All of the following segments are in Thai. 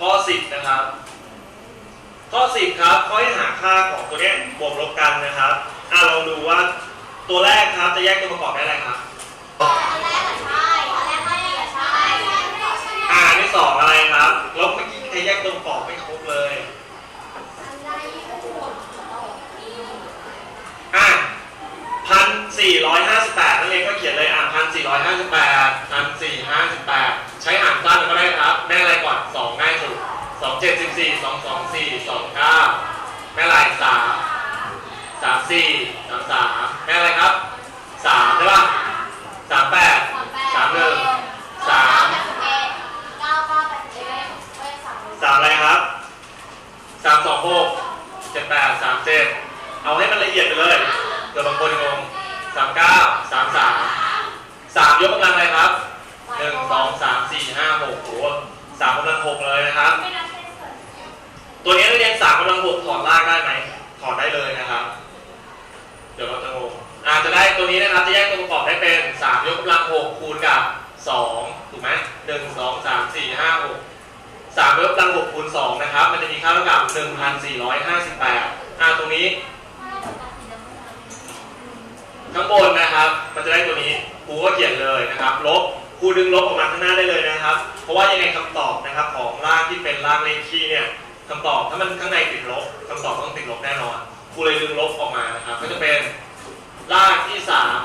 ข้อ 10 นะครับ ข้อ 10 ครับข้อให้หาค่าของตัวเนี้ยบวกลบกันนะครับอะลองดูว่าตัวแรกครับจะแยกตัวประกอบได้อะไรครับอันแรกอะใช่อันแรกไม่ดีอะใช่อ่าอันที่สองอะไรครับลบเมื่อกี้ใครแยกตัวประกอบไม่ครบเลยอะพันสี่ร้อยห้าสิบแปดนั่นเองก็เขียนเลยอะพันสี่ร้อยห้าสิบแปด เจ็ดสิบสี่สองสองสี่สองเก้าแม่ลายสามสามสี่ เวิร์บตังบกคูณสองนะครับ มันจะมีค่าเท่ากัสี่ร้อยห้าตรงนี้ ข้างบนนะครับ มันจะได้ตัวนี้ครูก็เขียนเลยนะครับ ลบครูดึงลบออกมาข้างหน้าได้เลยนะครับ เพราะว่ายังไงคำตอบนะครับของล่างที่เป็นล่างเลขคี่เนี่ยคำตอบถ้ามันข้างในติดลบคำตอบต้องติดลบแน่นอนครูเลยดึงลบออกมานะครับ ก็จะเป็นล่างที่สาม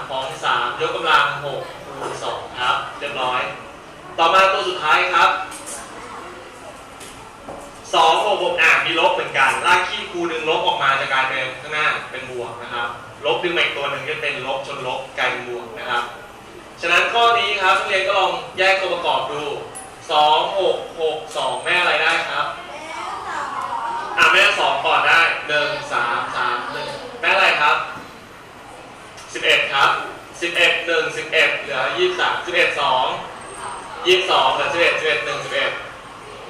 มาจะกลายเป็นข้างหน้าเป็นบวกนะครับลบดึงมาอีกตัวหนึ่งจะเป็นลบชนลบกลายเป็นบวกนะครับ ฉะนั้นข้อนี้ครับนักเรียนก็ลองแยกตัวประกอบดู2 6 6 2 แม่อะไรได้ครับอะแม่สองก่อนได้1 3 3 1แม่อะไรครับ11ครับ11 1 11เหลือ23 11 2 22เหลือ11 11 1 11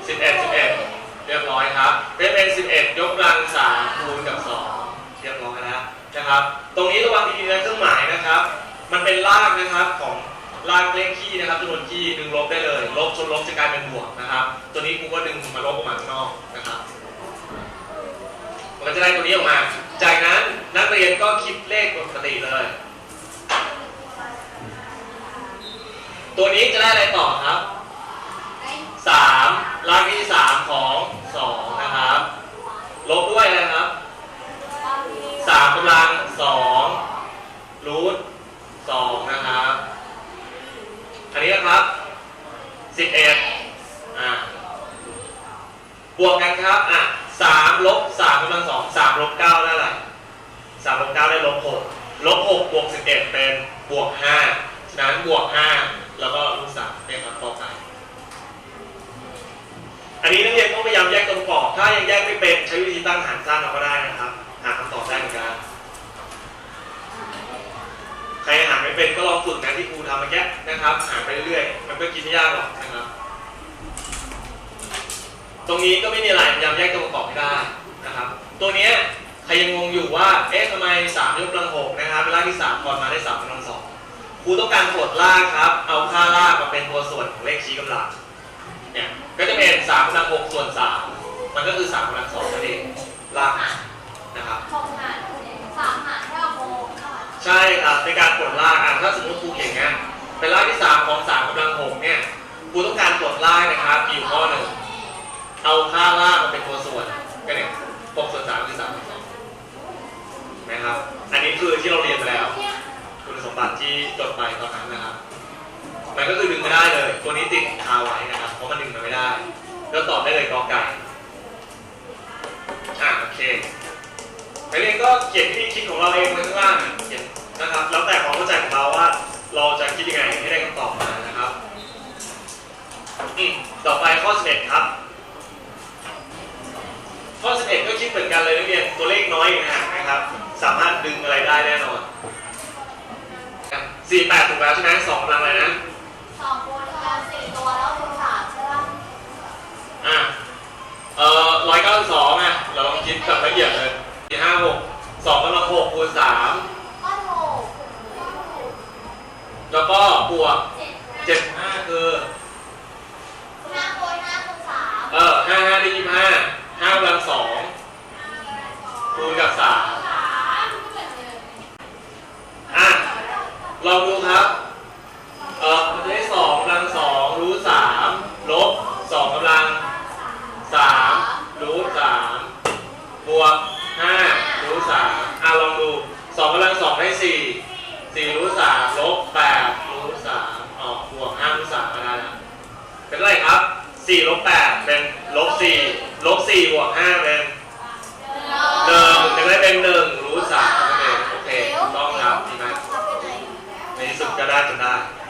11 11เเรียบร้อยครับเป็นเป็น 11 ยกกำลัง3คูณกับ 2 เรียบร้อยแล้วนะครับ ตรงนี้ระวังดีๆนะเครื่องหมายนะครับ มันเป็นรากนะครับของรากเลขคี่นะครับจำนวนคี่ดึงลบได้เลย ลบชนลบจะกลายเป็นบวกนะครับ ตัวนี้ครูก็ดึงมาลบออกมาข้างนอกนะครับ มันจะได้ตัวนี้ออกมา จากนั้นนักเรียนก็คิดเลขปกติเลย ตัวนี้จะได้อะไรต่อครับสามรากที่สามของนะครับ ลบด้วยอะไรครับสามกำลังสองรูทสองนะครับ อันนี้นะครับสิบเอ็ดอ่าบวกกัน ครับอะสามลบสามกำลังสองสามลบเก้าได้อะไรสามลบเก้าได้ลบหกลบหกบวกสิบเอ็ดเป็นบวกห้าฉะนั้นบวกห้าแล้วก็รูทสามเป็นคำตอบไปอันนี้นักเรียนต้องพยายามแยกตัวประกอบ ถ้ายังแยกไม่เป็นใช้วิธีตั้งหารสั้นเราก็ได้นะครับ หาคำตอบได้เหมือนกันใครหาไม่เป็นก็ลองฝึกนะที่ครูทำเมื่อกี้นะครับ หาไปเรื่อยๆมันก็กินไม่ยากหรอกนะครับ ตรงนี้ก็ไม่มีอะไรพยายามแยกตัวประกอบให้ได้นะครับ ตัวเนี้ยใครยังงงอยู่ว่า เอ๊ะทำไมสามยกกำลังหกนะครับเวลาที่สามทอนมาได้สามกำลังสองครูต้องการกดลากครับ เอาค่าลากมาเป็นตัวส่วนของเลขชี้กำลัง เนี่ย ก็จะเป็นสามกำลังหกส่วนสามมันก็คือสามกำลังสองนั่นเองลากนะครับหกหารสามหารเท่ากับหกค่ะใช่ครับในการกดลากอะถ้าสมมติครูเขียนเงี้ยเป็นลากที่สามของสามกำลังหกเนี่ยครูต้องการกดลากนะครับมีอยู่ข้อหนึ่ง เอาค่าล่ากมาเป็นตัวส่วนก็เนี่ยหกส่วนสามคือสามส่วนสองนะครับ อันนี้คือที่เราเรียนไปแล้ว คุณสมบัติที่จดไปตอนนั้นนะครับ มันก็คือดึงไม่ได้เลย ตัวนี้ติดคาไว้นะครับ เพราะมันดึงมันไม่ได้ก็ตอบได้เลยกอไก่อะโอเคนักเรียนก็เขียนวิธีคิดของเราเองไว้ข้างล่างอะเขียนนะครับ แล้วแต่ เลขน้อยนะครับ สามารถดึงอะไรได้แน่นอนสี่แปดถูกแล้วใช่ไหมสองกำลังอะไรนะสองตัวทำงานสี่ตัวแล้วคูณสามใช่ป่ะอะเอ่อร้อยเก้าสองอะเราลองคิดกับละเอียดเลยสี่ห้าหกสองกำลังหกคูณสามก็ถูแล้วก็บวกเจ็ด ลองดูครับ เอ่อมันจะได้สองกำลังสองรูทสามลบสองกำลังสามรูทสามบวกห้ารูทสามอะลองดูสองกำลังสองได้สี่สี่รูทสามลบแปดรูทสามออกบวกห้ารูทสามก็ได้นะเป็นไรครับสี่ลบแปดเป็นลบสี่ลบสี่บวกห้าเป็นหนึ่งจะได้เป็นหนึ่ง guardado na